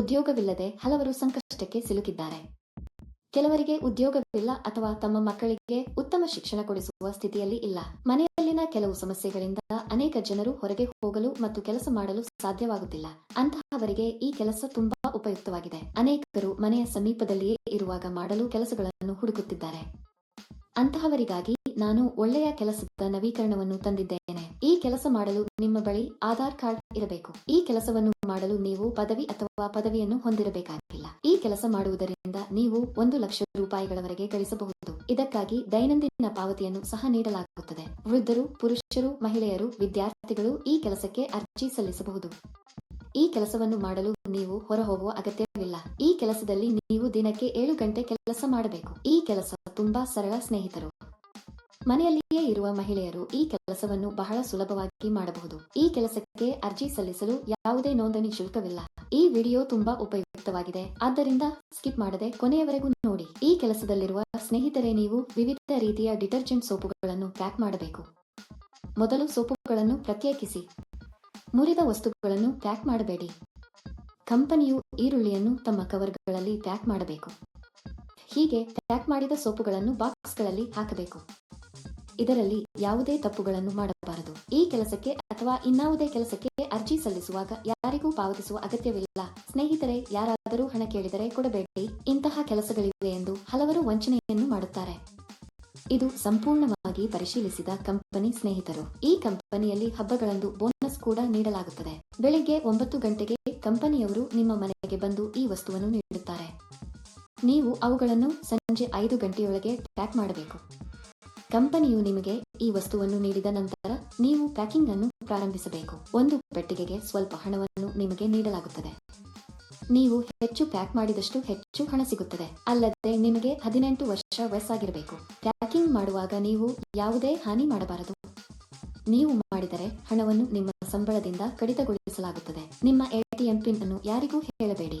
ಉದ್ಯೋಗವಿಲ್ಲದೆ ಹಲವರು ಸಂಕಷ್ಟಕ್ಕೆ ಸಿಲುಕಿದ್ದಾರೆ. ಕೆಲವರಿಗೆ ಉದ್ಯೋಗವಿಲ್ಲ ಅಥವಾ ತಮ್ಮ ಮಕ್ಕಳಿಗೆ ಉತ್ತಮ ಶಿಕ್ಷಣ ಕೊಡಿಸುವ ಸ್ಥಿತಿಯಲ್ಲಿ ಇಲ್ಲ. ಮನೆಯಲ್ಲಿನ ಕೆಲವು ಸಮಸ್ಯೆಗಳಿಂದ ಅನೇಕ ಜನರು ಹೊರಗೆ ಹೋಗಲು ಮತ್ತು ಕೆಲಸ ಮಾಡಲು ಸಾಧ್ಯವಾಗುತ್ತಿಲ್ಲ. ಅಂತಹವರಿಗೆ ಈ ಕೆಲಸ ತುಂಬಾ ಉಪಯುಕ್ತವಾಗಿದೆ. ಅನೇಕರು ಮನೆಯ ಸಮೀಪದಲ್ಲಿಯೇ ಇರುವಾಗ ಮಾಡಲು ಕೆಲಸಗಳನ್ನು ಹುಡುಕುತ್ತಿದ್ದಾರೆ. ಅಂತಹವರಿಗಾಗಿ ನಾನು ಒಳ್ಳೆಯ ಕೆಲಸದ ನವೀಕರಣವನ್ನು ತಂದಿದ್ದೇನೆ. ಈ ಕೆಲಸ ಮಾಡಲು ನಿಮ್ಮ ಬಳಿ ಆಧಾರ್ ಕಾರ್ಡ್ ಇರಬೇಕು. ಈ ಕೆಲಸವನ್ನು ಮಾಡಲು ನೀವು ಪದವಿ ಅಥವಾ ಪದವಿಯನ್ನು ಹೊಂದಿರಬೇಕಾಗಿಲ್ಲ. ಈ ಕೆಲಸ ಮಾಡುವುದರಿಂದ ನೀವು ಒಂದು ಲಕ್ಷ ರೂಪಾಯಿಗಳವರೆಗೆ ಗಳಿಸಬಹುದು. ಇದಕ್ಕಾಗಿ ದೈನಂದಿನ ಪಾವತಿಯನ್ನು ಸಹ ನೀಡಲಾಗುತ್ತದೆ. ವೃದ್ಧರು, ಪುರುಷರು, ಮಹಿಳೆಯರು, ವಿದ್ಯಾರ್ಥಿಗಳು ಈ ಕೆಲಸಕ್ಕೆ ಅರ್ಜಿ ಸಲ್ಲಿಸಬಹುದು. ಈ ಕೆಲಸವನ್ನು ಮಾಡಲು ನೀವು ಹೊರಹೋಗುವ ಅಗತ್ಯವಿಲ್ಲ. ಈ ಕೆಲಸದಲ್ಲಿ ನೀವು ದಿನಕ್ಕೆ ಏಳು ಗಂಟೆ ಕೆಲಸ ಮಾಡಬೇಕು. ಈ ಕೆಲಸ ತುಂಬಾ ಸರಳ ಸ್ನೇಹಿತರು. ಮನೆಯಲ್ಲಿಯೇ ಇರುವ ಮಹಿಳೆಯರು ಈ ಕೆಲಸವನ್ನು ಬಹಳ ಸುಲಭವಾಗಿ ಮಾಡಬಹುದು. ಈ ಕೆಲಸಕ್ಕೆ ಅರ್ಜಿ ಸಲ್ಲಿಸಲು ಯಾವುದೇ ನೋಂದಣಿ ಶುಲ್ಕವಿಲ್ಲ. ಈ ವಿಡಿಯೋ ತುಂಬಾ ಉಪಯುಕ್ತವಾಗಿದೆ. ಆದ್ದರಿಂದ ಸ್ಕಿಪ್ ಮಾಡದೆ ಕೊನೆಯವರೆಗೂ ನೋಡಿ. ಈ ಕೆಲಸದಲ್ಲಿರುವ ಸ್ನೇಹಿತರೆ, ನೀವು ವಿವಿಧ ರೀತಿಯ ಡಿಟರ್ಜೆಂಟ್ ಸೋಪುಗಳನ್ನು ಪ್ಯಾಕ್ ಮಾಡಬೇಕು. ಮೊದಲು ಸೋಪುಗಳನ್ನು ಪ್ರತ್ಯೇಕಿಸಿ. ಮುರಿದ ವಸ್ತುಗಳನ್ನು ಪ್ಯಾಕ್ ಮಾಡಬೇಡಿ. ಕಂಪನಿಯು ಈರುಳ್ಳಿಯನ್ನು ತಮ್ಮ ಕವರ್ಗಳಲ್ಲಿ ಪ್ಯಾಕ್ ಮಾಡಬೇಕು. ಹೀಗೆ ಪ್ಯಾಕ್ ಮಾಡಿದ ಸೋಪುಗಳನ್ನು ಬಾಕ್ಸ್ಗಳಲ್ಲಿ ಹಾಕಬೇಕು. ಇದರಲ್ಲಿ ಯಾವುದೇ ತಪ್ಪುಗಳನ್ನು ಮಾಡಬಾರದು. ಈ ಕೆಲಸಕ್ಕೆ ಅಥವಾ ಇನ್ನಾವುದೇ ಕೆಲಸಕ್ಕೆ ಅರ್ಜಿ ಸಲ್ಲಿಸುವಾಗ ಯಾರಿಗೂ ಪಾವತಿಸುವ ಅಗತ್ಯವಿಲ್ಲ. ಸ್ನೇಹಿತರೆ, ಯಾರಾದರೂ ಹಣ ಕೇಳಿದರೆ ಕೊಡಬೇಡಿ. ಇಂತಹ ಕೆಲಸಗಳಿವೆ ಎಂದು ಹಲವರು ವಂಚನೆಯನ್ನು ಮಾಡುತ್ತಾರೆ. ಇದು ಸಂಪೂರ್ಣವಾಗಿ ಪರಿಶೀಲಿಸಿದ ಕಂಪನಿ ಸ್ನೇಹಿತರು. ಈ ಕಂಪನಿಯಲ್ಲಿ ಹಬ್ಬಗಳಂದು ಬೋನಸ್ ಕೂಡ ನೀಡಲಾಗುತ್ತದೆ. ಬೆಳಿಗ್ಗೆ ಒಂಬತ್ತು ಗಂಟೆಗೆ ಕಂಪನಿಯವರು ನಿಮ್ಮ ಮನೆಗೆ ಬಂದು ಈ ವಸ್ತುವನ್ನು ನೀಡುತ್ತಾರೆ. ನೀವು ಅವುಗಳನ್ನು ಸಂಜೆ ಐದು ಗಂಟೆಯೊಳಗೆ ಪ್ಯಾಕ್ ಮಾಡಬೇಕು. ಕಂಪನಿಯು ನಿಮಗೆ ಈ ವಸ್ತುವನ್ನು ನೀಡಿದ ನಂತರ ನೀವು ಪ್ಯಾಕಿಂಗ್ ಅನ್ನು ಪ್ರಾರಂಭಿಸಬೇಕು. ಒಂದು ಪೆಟ್ಟಿಗೆಗೆ ಸ್ವಲ್ಪ ಹಣವನ್ನು ನಿಮಗೆ ನೀಡಲಾಗುತ್ತದೆ. ನೀವು ಹೆಚ್ಚು ಪ್ಯಾಕ್ ಮಾಡಿದಷ್ಟು ಹೆಚ್ಚು ಹಣ ಸಿಗುತ್ತದೆ. ಅಲ್ಲದೆ ನಿಮಗೆ ಹದಿನೆಂಟು ವರ್ಷ ವಯಸ್ಸಾಗಿರಬೇಕು. ಪ್ಯಾಕಿಂಗ್ ಮಾಡುವಾಗ ನೀವು ಯಾವುದೇ ಹಾನಿ ಮಾಡಬಾರದು. ನೀವು ಮಾಡಿದರೆ ಹಣವನ್ನು ನಿಮ್ಮ ಸಂಬಳದಿಂದ ಕಡಿತಗೊಳಿಸಲಾಗುತ್ತದೆ. ನಿಮ್ಮ ಎಟಿಎಂ ಪಿನ್ ಅನ್ನು ಯಾರಿಗೂ ಹೇಳಬೇಡಿ.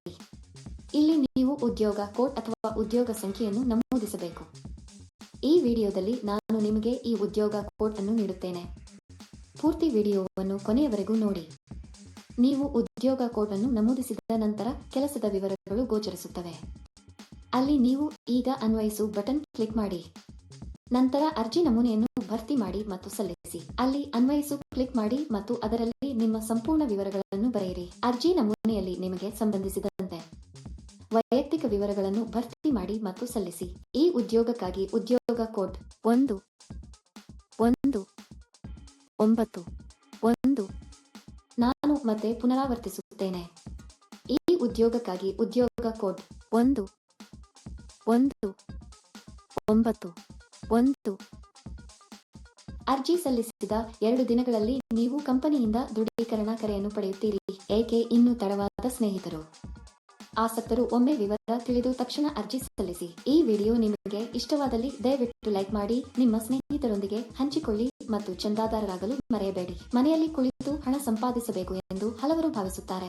ಇಲ್ಲಿ ನೀವು ಉದ್ಯೋಗ ಕೋಡ್ ಅಥವಾ ಉದ್ಯೋಗ ಸಂಖ್ಯೆಯನ್ನು ನಮೂದಿಸಬೇಕು. ಈ ವಿಡಿಯೋದಲ್ಲಿ ನಾನು ನಿಮಗೆ ಈ ಉದ್ಯೋಗ ಕೋಡ್ ಅನ್ನು ನೀಡುತ್ತೇನೆ. ಪೂರ್ತಿ ವಿಡಿಯೋವನ್ನು ಕೊನೆಯವರೆಗೂ ನೋಡಿ. ನೀವು ಉದ್ಯೋಗ ಕೋಡ್ ಅನ್ನು ನಮೂದಿಸಿದ ನಂತರ ಕೆಲಸದ ವಿವರಗಳು ಗೋಚರಿಸುತ್ತವೆ. ಅಲ್ಲಿ ನೀವು ಈಗ ಅನ್ವಯಿಸು ಬಟನ್ ಕ್ಲಿಕ್ ಮಾಡಿ. ನಂತರ ಅರ್ಜಿ ನಮೂನೆಯನ್ನು ಭರ್ತಿ ಮಾಡಿ ಮತ್ತು ಸಲ್ಲಿಸಿ. ಅಲ್ಲಿ ಅನ್ವಯಿಸು, ಕ್ಲಿಕ್ ಮಾಡಿ ಮತ್ತು ಅದರಲ್ಲಿ ನಿಮ್ಮ ಸಂಪೂರ್ಣ ವಿವರಗಳನ್ನು ಬರೆಯಿರಿ. ಅರ್ಜಿ ನಮೂನೆಯಲ್ಲಿ ನಿಮಗೆ ಸಂಬಂಧಿಸಿದಂತೆ ವೈಯಕ್ತಿಕ ವಿವರಗಳನ್ನು ಭರ್ತಿ ಮಾಡಿ ಮತ್ತು ಸಲ್ಲಿಸಿ. ಈ ಉದ್ಯೋಗಕ್ಕಾಗಿ ಉದ್ಯೋಗ ಕೋಡ್ ಒಂದು ಒಂದು, ಒಂಬತ್ತು, ಒಂದು, ನಾನು ಮತ್ತೆ ಪುನರಾವರ್ತಿಸುತ್ತೇನೆ. ಈ ಉದ್ಯೋಗಕ್ಕಾಗಿ ಉದ್ಯೋಗ ಕೋಡ್ ಒಂದು ಒಂದು, ಒಂಬತ್ತು, ಒಂದು. ಅರ್ಜಿ ಸಲ್ಲಿಸಿದ ಎರಡು ದಿನಗಳಲ್ಲಿ ನೀವು ಕಂಪನಿಯಿಂದ ದೃಢೀಕರಣ ಕರೆಯನ್ನು ಪಡೆಯುತ್ತೀರಿ, ಏಕೆ ಇನ್ನೂ ತಡವಾದ ಸ್ನೇಹಿತರು? ಆಸಕ್ತರು ಒಮ್ಮೆ ವಿವರ ತಿಳಿದು ತಕ್ಷಣ ಅರ್ಜಿ ಸಲ್ಲಿಸಿ. ಈ ವಿಡಿಯೋ ನಿಮಗೆ ಇಷ್ಟವಾದಲ್ಲಿ ದಯವಿಟ್ಟು ಲೈಕ್ ಮಾಡಿ, ನಿಮ್ಮ ಸ್ನೇಹಿತರೊಂದಿಗೆ ಹಂಚಿಕೊಳ್ಳಿ ಮತ್ತು ಚಂದಾದಾರರಾಗಲು ಮರೆಯಬೇಡಿ. ಮನೆಯಲ್ಲಿ ಕುಳಿತು ಹಣ ಸಂಪಾದಿಸಬೇಕು ಎಂದು ಹಲವರು ಭಾವಿಸುತ್ತಾರೆ.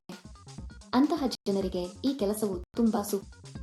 ಅಂತಹ ಜನರಿಗೆ ಈ ಕೆಲಸವು ತುಂಬಾ ಸೂಕ್ತ